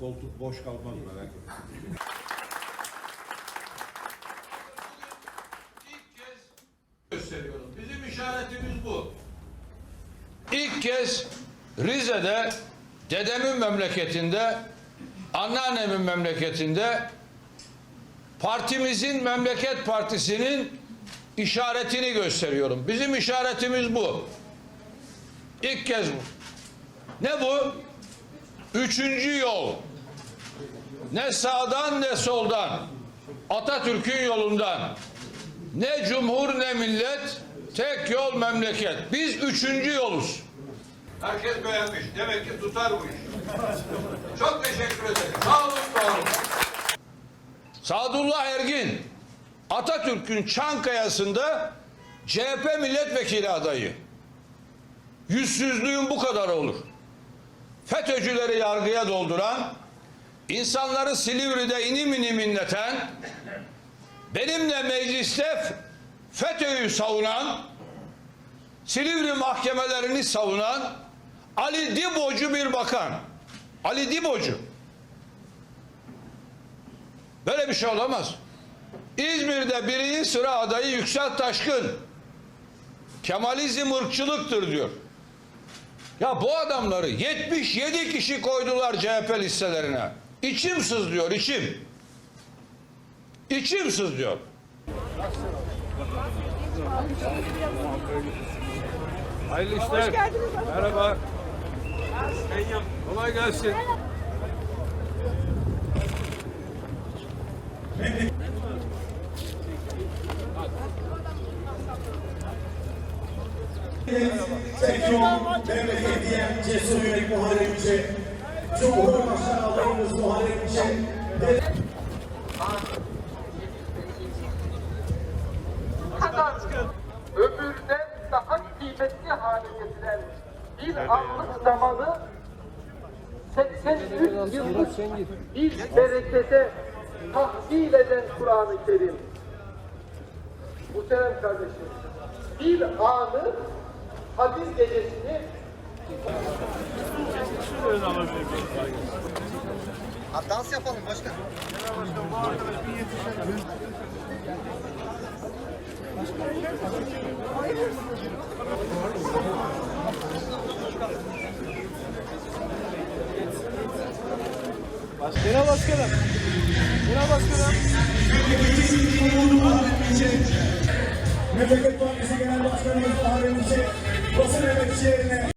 Koltuk boş kalmaz merak etme. İlk kez gösteriyoruz. Bizim işaretimiz bu. İlk kez Rize'de dedemin memleketinde, anneannemin memleketinde partimizin memleket partisinin işaretini gösteriyorum. Bizim işaretimiz bu. İlk kez bu. Ne bu? Üçüncü yol. Ne sağdan ne soldan. Atatürk'ün yolundan. Ne cumhur ne millet, tek yol memleket. Biz üçüncü yoluz. Herkes beğenmiş. Demek ki tutar bu iş. Çok teşekkür ederim. Sağ olun, sağ olun. Sadullah Ergin, Atatürk'ün Çankaya'sında CHP milletvekili adayı. Yüzsüzlüğün bu kadar olur. FETÖ'cüleri yargıya dolduran, insanları Silivri'de inim inim inleten, benimle mecliste FETÖ'yü savunan, Silivri mahkemelerini savunan Ali Dibocu bir bakan. Ali Dibocu. Böyle bir şey olamaz. İzmir'de birinci sıra adayı Yüksel Taşkın. Kemalizm ırkçılıktır diyor. Ya bu adamları 77 kişi koydular CHP listelerine. İçim sızlıyor içim. İçim sızlıyor. Hayırlı işler. Merhaba. Kolay gelsin. Seçim memleket diyen cesur yürek muharebeci, Cumhurbaşkanı adayımız muharebeci, ömürden daha kıymetli hale getiren bir anlık zamanı 83 yıllık bir berekete tahsil eden Kur'an-ı Kerim. Muhterem kardeşim, bir anı hadis gecesini Dans yapalım başkan. Genel başkanım. Genel başkanım. Memleket Partisi Genel Başkanımız muharebeci, Василя Тевчеріна.